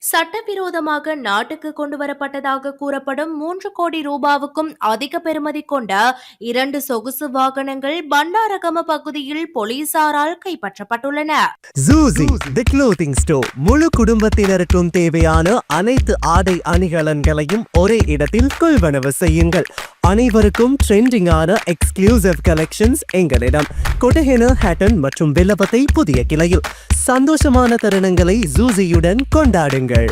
சட்டவிரோதமாக நாட்டுக்கு கொண்டு வரப்பட்டதாக கூறப்படும் மூன்று கோடி ரூபாவுக்கும் அதிக பெறுமதி கொண்ட இரண்டு சொகுசு வாகனங்கள் பண்டாரகம பகுதியில் போலீசாரால் கைப்பற்றப்பட்டுள்ளன. முழு குடும்பத்தினருக்கும் தேவையான அனைத்து ஆடை அணிகலன்களையும் ஒரே இடத்தில் கொள்வனவு செய்யுங்கள். அனைவருக்கும் ட்ரெண்டிங்கான எக்ஸ்க்ளூசிவ் கலெக்ஷன்ஸ் எங்களிடம். கொட்டஹென ஹேட்டன் மற்றும் வில்லபத்தை புதிய கிளையில். சந்தோஷமான தருணங்களை ஜூசியுடன் கொண்டாடுங்கள்.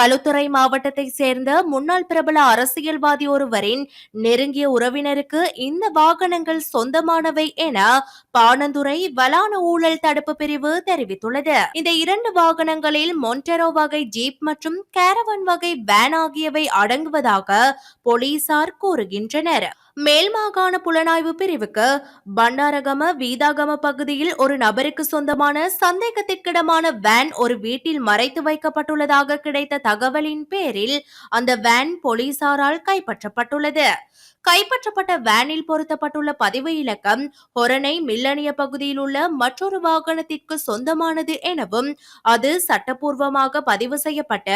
களுத்துறை மாவட்டத்தை சேர்ந்த முன்னாள் பிரபல அரசியல்வாதி ஒருவரின் நெருங்கிய உறவினருக்கு இந்த வாகனங்கள் சொந்தமானவை என பாணந்துறை வலான ஊழல் தடுப்பு பிரிவு தெரிவித்துள்ளது. இந்த இரண்டு வாகனங்களில் மொன்டெரோ வகை ஜீப் மற்றும் கேரவன் வகை வேன் ஆகியவை அடங்குவதாக போலீசார் கூறுகின்றனர். மேல் மாகாண புலனாய்வு பிரிவுக்கு பண்டாரகம வீதாகம பகுதியில் ஒரு நபருக்கு சொந்தமான சந்தேகத்திற்கிடமான வேன் ஒரு வீட்டில் மறைத்து வைக்கப்பட்டுள்ளதாக கிடைத்த தகவலின் பேரில் அந்த வேன் போலீசாரால் கைப்பற்றப்பட்டுள்ளது. கைப்பற்றப்பட்ட வேனில் பொருத்தப்பட்டுள்ள பதிவு இலக்கம் ஹொரணை மில்லனிய பகுதியில் உள்ள மற்றொரு வாகனத்திற்கு சொந்தமானது எனவும் அது சட்டப்பூர்வமாக பதிவு செய்யப்பட்ட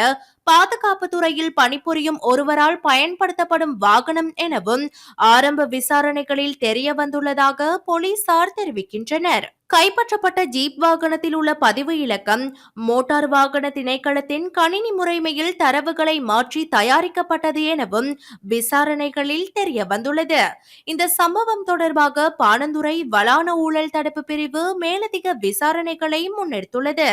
பாதுகாப்பு துறையில் பணிபுரியும் ஒருவரால் பயன்படுத்தப்படும் வாகனம் எனவும் ஆரம்ப விசாரணைகளில் தெரிய வந்துள்ளதாக போலீசார் தெரிவிக்கின்றனர். கைப்பற்றப்பட்ட ஜீப் வாகனத்தில் உள்ள பதிவு இலக்கம் மோட்டார் வாகன திணைக்களத்தின் கணினி முறைமையில் தரவுகளை மாற்றி தயாரிக்கப்பட்டது எனவும் விசாரணைகளில் தெரிய வந்துள்ளது இந்த சம்பவம் தொடர்பாக பாணந்துறை வலான ஊழல் தடுப்பு பிரிவு மேலதிக விசாரணைகளை முன்னெடுத்துள்ளது.